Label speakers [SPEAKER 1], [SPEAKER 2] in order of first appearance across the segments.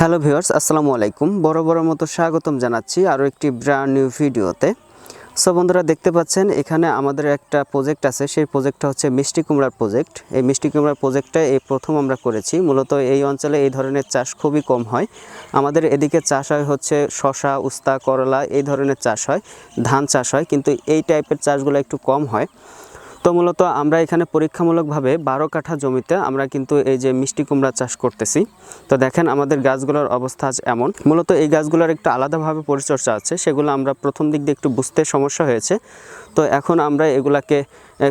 [SPEAKER 1] Hello viewers, আসসালামু আলাইকুম। বড় বড় মতো স্বাগতম জানাচ্ছি আরও একটি ব্র্যান্ড নিউ ভিডিওতে সো বন্ধুরা, দেখতে পাচ্ছেন, এখানে আমাদের একটা প্রজেক্ট আছে। সেই প্রজেক্টটা হচ্ছে মিষ্টি কুমড়ার প্রজেক্ট এই মিষ্টি কুমড়ার প্রজেক্টটা এই প্রথম আমরা করেছি। মূলত এই অঞ্চলে এই ধরনের চাষ খুবই কম হয়। আমাদের এদিকে চাষ হয় হচ্ছে শশা উস্তা, করলা, এই ধরনের চাষ হয়। ধান চাষ হয়, কিন্তু এই টাইপের চাষগুলো একটু কম হয়। তো মূলত আমরা এখানে পরীক্ষামূলকভাবে বারো কাঠা জমিতে আমরা কিন্তু এই যে মিষ্টি কুমড়া চাষ করতেছি। তো দেখেন আমাদের গাছগুলোর অবস্থা আজ এমন। মূলত এই গাছগুলোর একটু আলাদাভাবে পরিচর্যা আছে, সেগুলো আমরা প্রথম দিক দিয়ে একটু বুঝতে সমস্যা হয়েছে। তো এখন আমরা এগুলাকে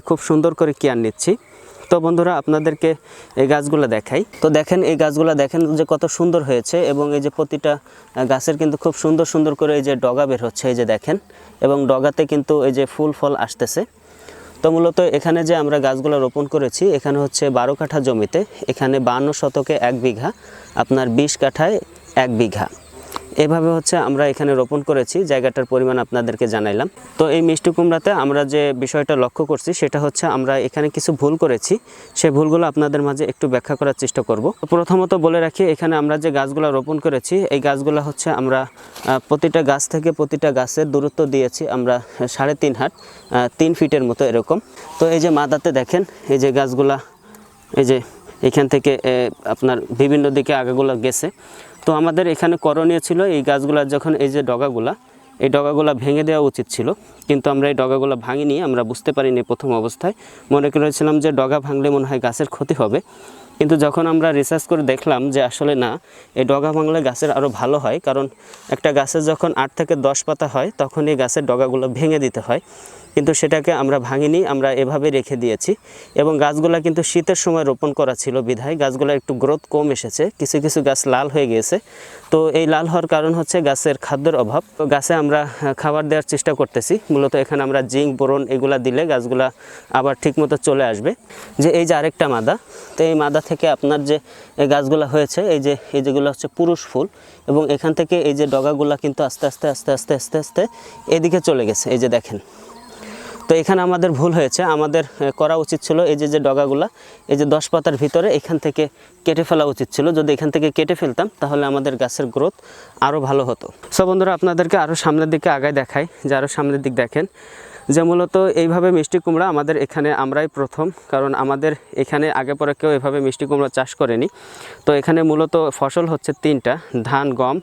[SPEAKER 1] খুব সুন্দর করে কেয়ার নিচ্ছি। তো বন্ধুরা, আপনাদেরকে এই গাছগুলো দেখাই। তো দেখেন, এই গাছগুলো দেখেন যে কত সুন্দর হয়েছে এবং এই যে প্রতিটা গাছের কিন্তু খুব সুন্দর সুন্দর করে এই যে ডগা বের হচ্ছে, এই যে দেখেন। এবং ডগাতে কিন্তু এই যে ফুল ফল আসতেছে। তো মূলত এখানে যে আমরা গাছগুলো রোপণ করেছি, এখানে হচ্ছে বারো কাঠা জমিতে, এখানে বান্ন শতকে এক বিঘা, আপনার বিশ কাঠায় এক বিঘা। এভাবে হচ্ছে আমরা এখানে রোপণ করেছি জায়গাটার পরিমাণ আপনাদেরকে জানাইলাম। তো এই মিষ্টি কুমড়াতে আমরা যে বিষয়টা লক্ষ্য করছি সেটা হচ্ছে আমরা এখানে কিছু ভুল করেছি। সেই ভুলগুলো আপনাদের মাঝে একটু ব্যাখ্যা করার চেষ্টা করব। প্রথমত বলে রাখি এখানে আমরা যে গাছগুলো রোপণ করেছি এই গাছগুলো হচ্ছে আমরা প্রতিটা গাছ থেকে প্রতিটা গাছের দূরত্ব দিয়েছি আমরা সাড়ে তিন আহ, তিন ফিটের মতো এরকম। তো এই যে মাদাতে দেখেন এই যে গাছগুলা এই যে এখান থেকে আপনার বিভিন্ন দিকে আগাগুলো গেছে। তো আমাদের এখানে করণীয় ছিল এই গাছগুলা যখন এই যে ডগাগুলা, এই ডগাগুলা ভেঙে দেওয়া উচিত ছিল। কিন্তু আমরা এই ডগাগুলা ভাঙিনি, আমরা বুঝতে পারিনি প্রথম অবস্থায়। মনে করেছিলাম যে ডগা ভাঙলে মনে হয় গাছের ক্ষতি হবে। কিন্তু যখন আমরা রিসার্চ করে দেখলাম যে আসলে না, এই ডগা ভাঙলে গাছের আরও ভালো হয়, কারণ একটা গাছের যখন আট থেকে দশ পাতা হয়, তখন এই গাছের ডগাগুলো ভেঙে দিতে হয়। কিন্তু সেটাকে আমরা ভাঙিনি, আমরা এভাবে রেখে দিয়েছি। এবং গাছগুলা কিন্তু শীতের সময় রোপণ করা ছিল বিধায়। গাছগুলো একটু গ্রোথ কম এসেছে, কিছু কিছু গাছ লাল হয়ে গিয়েছে। তো এই লাল হওয়ার কারণ হচ্ছে গাছের খাদ্যের অভাব। তো গাছে আমরা খাবার দেওয়ার চেষ্টা করতেছি। মূলত এখানে আমরা জিঙ্ক, বোরন এগুলা দিলে গাছগুলা আবার ঠিকমতো চলে আসবে। যে এই যে আরেকটা মাদা, তো এই মাদা থেকে আপনার যে এই গাছগুলো হয়েছে, এই যে, এই যেগুলো হচ্ছে পুরুষ ফুল এবং এখান থেকে এই যে ডগাগুলা কিন্তু আস্তে আস্তে আস্তে আস্তে আস্তে আস্তে এদিকে চলে গেছে। এই যে দেখেন তো এখানে আমাদের ভুল হয়েছে। আমাদের করা উচিত ছিল এই যে যে ডগাগুলা, এই যে দশ পাতার ভিতরে এখান থেকে কেটে ফেলা উচিত ছিল। যদি এখান থেকে কেটে ফেলতাম, তাহলে আমাদের গাছের গ্রোথ আরও ভালো হতো। সো বন্ধুরা, আপনাদেরকে আরও সামনের দিকে আগায় দেখাই, যে আরও সামনের দিক দেখেন। যে মূলত এইভাবে মিষ্টি কুমড়া আমাদের এখানে আমরাই প্রথম, কারণ আমাদের এখানে আগে পরে কেউ এভাবে মিষ্টি কুমড়া চাষ করেনি। তো এখানে মূলত ফসল হচ্ছে তিনটা, ধান, গম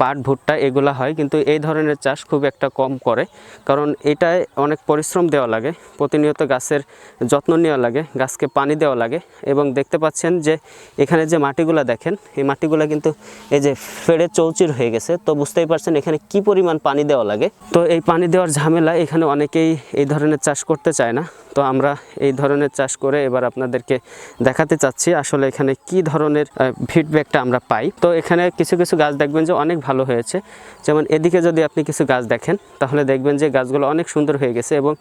[SPEAKER 1] পাট, ভুট্টা এগুলা হয়, কিন্তু এই ধরনের চাষ খুব একটা কম করে। কারণ এটায় অনেক পরিশ্রম দেওয়া লাগে, প্রতিনিয়ত গাছের যত্ন নেওয়া লাগে, গাছকে পানি দেওয়া লাগে এবং দেখতে পাচ্ছেন যে এখানে যে মাটিগুলা দেখেন, এই মাটিগুলো কিন্তু এই যে ফেড়ে চৌচির হয়ে গেছে, তো বুঝতেই পারছেন এখানে কি পরিমাণ পানি দেওয়া লাগে। তো এই পানি দেওয়ার ঝামেলা এখানে অনেকেই এই ধরনের চাষ করতে চায় না। তো আমরা এই ধরনের চাষ করে এবার আপনাদেরকে দেখাতে চাচ্ছি আসলে এখানে কি ধরনের ফিডব্যাকটা আমরা পাই। তো এখানে কিছু কিছু গাছ দেখবেন যে অনেক ভালো হয়েছে। যেমন এদিকে যদি আপনি কিছু গাছ দেখেন, তাহলে দেখবেন যে গাছগুলো অনেক সুন্দর হয়ে গেছে এবং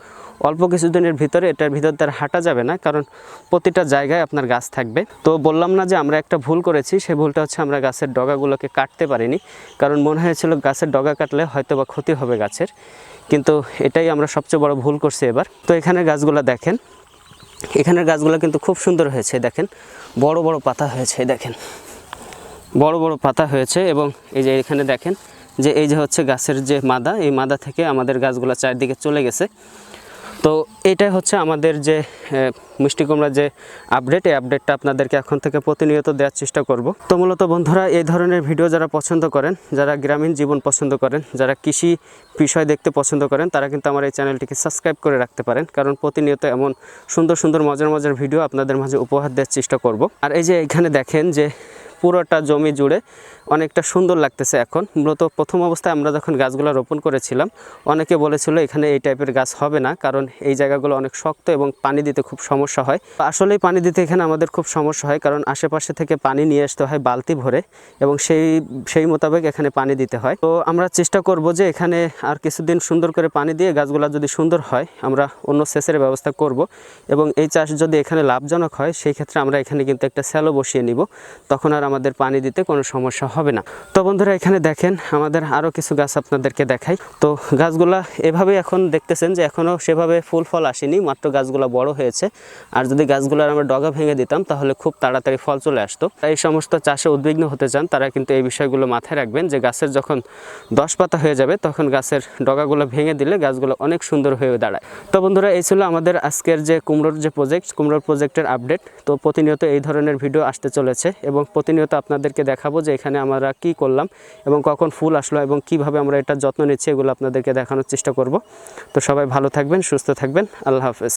[SPEAKER 1] অল্প কিছুদিনের ভিতরে এটার ভিতর দ্বারা হাঁটা যাবে না, কারণ প্রতিটা জায়গায় আপনার গাছ থাকবে। তো বললাম না যে আমরা একটা ভুল করেছি সেই ভুলটা হচ্ছে আমরা গাছের ডগাগুলোকে কাটতে পারিনি, কারণ মনে হয়েছিল গাছের ডগা কাটলে হয়তো বা ক্ষতি হবে গাছের, কিন্তু এটাই আমরা সবচেয়ে বড় ভুল করছি এবার। তো এখানে গাছগুলো দেখেন, এখানের গাছগুলো কিন্তু খুব সুন্দর হয়েছে, দেখেন, বড় বড় পাতা হয়েছে, দেখেন। বড় বড় পাতা হয়েছে এবং এই যে এখানে দেখেন যে এই যে হচ্ছে গাছের যে মাদা, এই মাদা থেকে আমাদের গাছগুলো চারদিকে চলে গেছে। তো এটাই হচ্ছে আমাদের যে মিষ্টি কুমড়ার যে আপডেট এই আপডেটটা আপনাদেরকে এখন থেকে প্রতিনিয়ত দেওয়ার চেষ্টা করব। তো মূলত বন্ধুরা, এই ধরনের ভিডিও যারা পছন্দ করেন, যারা গ্রামীণ জীবন পছন্দ করেন, যারা কৃষি বিষয় দেখতে পছন্দ করেন, তারা কিন্তু আমার এই চ্যানেলটিকে সাবস্ক্রাইব করে রাখতে পারেন। কারণ প্রতিনিয়ত এমন সুন্দর সুন্দর মজার মজার ভিডিও আপনাদের মাঝে উপহার দেওয়ার চেষ্টা করব। আর এই যে এখানে দেখেন যে পুরোটা জমি জুড়ে অনেকটা সুন্দর লাগতেছে এখন। মূলত প্রথম অবস্থায় আমরা যখন গাছগুলো রোপণ করেছিলাম, অনেকে বলেছিল এখানে এই টাইপের গাছ হবে না, কারণ এই জায়গাগুলো অনেক শক্ত এবং পানি দিতে খুব সমস্যা হয়। আসলেই পানি দিতে এখানে আমাদের খুব সমস্যা হয়, কারণ আশেপাশে থেকে পানি নিয়ে আসতে হয় বালতি ভরে এবং সেই সেই মোতাবেক এখানে পানি দিতে হয়। তো আমরা চেষ্টা করব যে এখানে আর কিছুদিন সুন্দর করে পানি দিয়ে গাছগুলো যদি সুন্দর হয়, আমরা অন্য সেচের ব্যবস্থা করব এবং এই চাষ যদি এখানে লাভজনক হয়, সেই ক্ষেত্রে আমরা এখানে কিন্তু একটা স্যালো বসিয়ে নিব। তখন আর আমাদের পানি দিতে কোনো সমস্যা হবে না। তো বন্ধুরা, এখানে দেখেন আমাদের আরও কিছু গাছ আপনাদেরকে দেখাই। তো গাছগুলা এভাবে এখন দেখতেছেন যে এখনও সেভাবে ফুল ফল আসেনি, মাত্র গাছগুলো বড় হয়েছে। আর যদি গাছগুলোর আমরা ডগা ভেঙে দিতাম, তাহলে খুব তাড়াতাড়ি ফল চলে আসতো। তাই এই সমস্ত চাষে উদ্বিগ্ন হতে চান, তারা কিন্তু এই বিষয়গুলো মাথায় রাখবেন যে গাছের যখন দশ পাতা হয়ে যাবে, তখন গাছের ডগাগুলো ভেঙে দিলে গাছগুলো অনেক সুন্দর হয়ে দাঁড়ায়। তো বন্ধুরা, এই ছিল আমাদের আজকের যে কুমড়োর যে প্রজেক্ট কুমড়োর প্রজেক্টের আপডেট তো প্রতিনিয়ত এই ধরনের ভিডিও আসতে চলেছে এবং প্রতিনিয়ত আপনাদেরকে দেখাবো যে এখানে আমরা কি করলাম এবং কখন ফুল আসলো এবং কীভাবে আমরা এটা যত্ন নিচ্ছি, এগুলো আপনাদেরকে দেখানোর চেষ্টা করব। তো সবাই ভালো থাকবেন, সুস্থ থাকবেন। আল্লাহ হাফেজ।